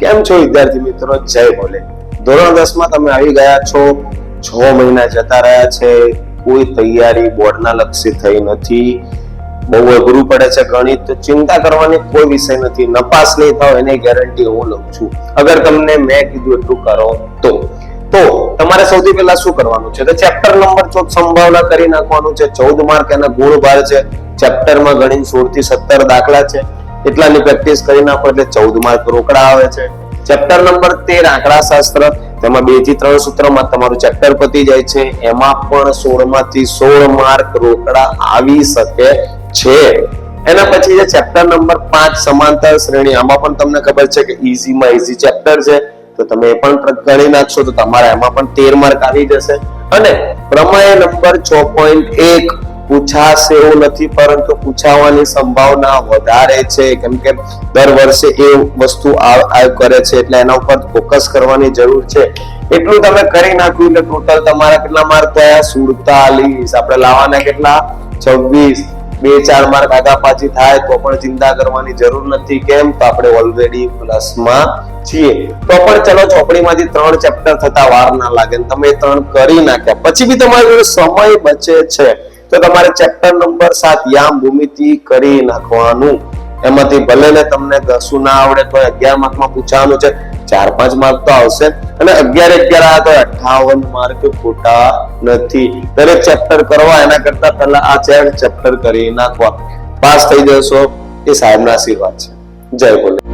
કેમ છો વિદ્યાર્થી મિત્રો? જય બોલે ધોરણ દસમાં તમે આવી ગયા છો. છ મહિના જતા રહ્યા છે. કોઈ તૈયારી બોર્ડના લક્ષી થઈ નથી. બહુ અઘરું પડે છે ગણિત. તો ચિંતા કરવાની કોઈ વિષય નથી. નપાસ નહીં થાવ, એની ગેરંટી હું લઉં છું. અગર તમને મેં કીધું એટલું કરો તો. તો તમારે સૌથી પહેલા શું કરવાનું છે? તો ચેપ્ટર નંબર ચોથ સંભાવના કરી નાખવાનું છે. ચૌદ માર્ક એના ગુણ ભાર છે. ચેપ્ટરમાં ગણિત સોળથી સત્તર દાખલા છે. એટલાની પ્રેક્ટિસ કરી નાખો એટલે ચૌદ માર્ક રોકડા આવે છે. ચેપ્ટર નંબર તેર આંકડા શાસ્ત્ર તેમાં બેથી ત્રણ સૂત્રમાં તમારું ચેપ્ટર પતી જાય છે. એમાં પણ સોળમાંથી સોળ માર્ક રોકડા આવી શકે છે. એના પછી જે ચેપ્ટર નંબર પાંચ, સમાંતર શ્રેણી, આમાં પણ તમને ખબર છે કે ઇઝીમાં ઈઝી ચેપ્ટર છે. તો તમે એ પણ ગણી નાખશો તો તમારા એમાં પણ તેર માર્ક આવી જશે. અને પ્રમેય નંબર છ પોઈન્ટ એક પૂછાશે એવું નથી, પરંતુ પૂછાવાની સંભાવના વધારે છે. કેમ કે દર વર્ષે એ વસ્તુ કરે છે, એટલે એના ઉપર ફોકસ કરવાની જરૂર છે. એટલું તમે કરી નાખ્યું એટલે ટોટલ તમારા કેટલા માર્ક થયા? સુડતાલીસ. આપણે લાવવાના કેટલા? છવ્વીસ. બે, ચાર માર્ક આગા પાછી થાય તો પણ ચિંતા કરવાની જરૂર નથી. કેમ? તો આપણે ઓલરેડી પ્લસમાં છીએ. તો પણ ચલો, ચોપડીમાંથી ત્રણ ચેપ્ટર થતા વાર ના લાગે. તમે ત્રણ કરી નાખ્યા. પછી બી તમારી જોડે સમય બચે છે. તો તમારે ચેપ્ટર નંબર સાત યામ ભૂમિતિ કરી નાખવાનું. એમાંથી ભલે ને તમને ઘસું ના આવડે તો અગિયાર માર્કમાં પૂછવાનું છે. ચાર પાંચ માર્ક તો આવશે. અને અગિયાર અગિયાર આ તો અઠાવન માર્ક ખોટા નથી. દરેક ચેપ્ટર કરવા એના કરતા પહેલા આ ચાર ચેપ્ટર કરી નાખવા. પાસ થઈ જશો. એ સાહેબના આશીર્વાદ છે. જય બોલે